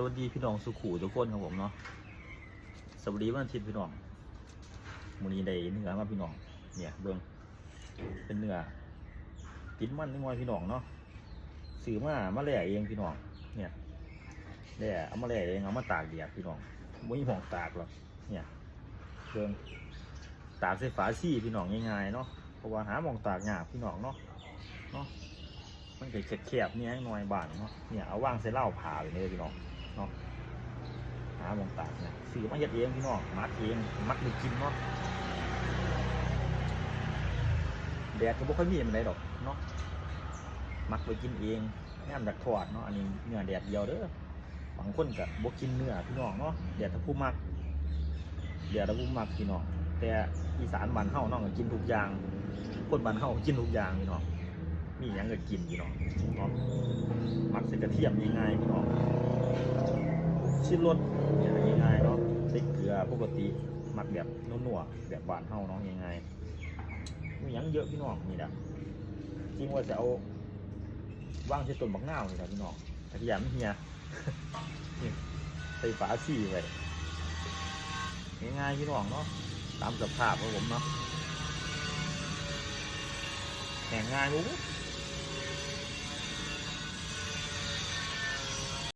สวัสดีพี่น้องสุขูทุกคนครับผมเนาะสวัสดีวันอาทิตย์พี่น้องมื้อนี้ได้เนื้อมาพี่น้อง เนี่ยเบิ่งเป็นเนื้อกินมันนิดหน่อยพี่น้องเนาะซื้อมามาแล่เองพี่น้อง เนี่ยแล่เอามาแล่เองเอามาตากแดดพี่น้องไม่มีหมองตากหรอกเนี่ยเบิ่งตากใส่ฝาซี่พี่น้องง่ายๆเนาะเพราะว่าหาหมองตากยากพี่น้องเนาะเนาะมันเก็แคบๆเนี่ยหน่อยบานเนาะเนี่ยเอาว่างใส่เหล้าผ่าไปเลยพี่น้อง เนาะหาหมองตากเนี่ยซื้อมาเฮ็ดเองพี่น้องมัดเองมัดไปกินเนาะแดดก็บ่ค่อยมีมันได้ดอกเนาะมักไปกินเองงานดักทอดเนาะอันนี้เนื้อแดดเดียวเด้อบางคนก็บ่กินเนื้อพี่น้องเนาะแดดถ้าผู้มักแดดถ้าผู้มักพี่น้องแต่อีสานบ้านเฮาเนาะก็กินทุกอย่าง คนบ้านเฮากินทุกอย่างพี่น้องมีหยังก็กินพี่น้องมักใส่กระเทียมง่ายๆพี่น้อง ชิ้นรสอย่างง่ายๆเนาะใส่เกลือปกติหมักแบบนัวๆแบบบ้านเฮานาะง่ายๆมียังเยอะพี่น้องนี่แหละจริงว่าจะเอาว่างใส่ต้นบักนานี่แหละพี่น้องกระเทียมเฮียนี่ใส่ฝาซี่ไว้ง่ายๆพี่น้องเนาะตามสภาพของผมเนาะแหงง่ายปุ๊บ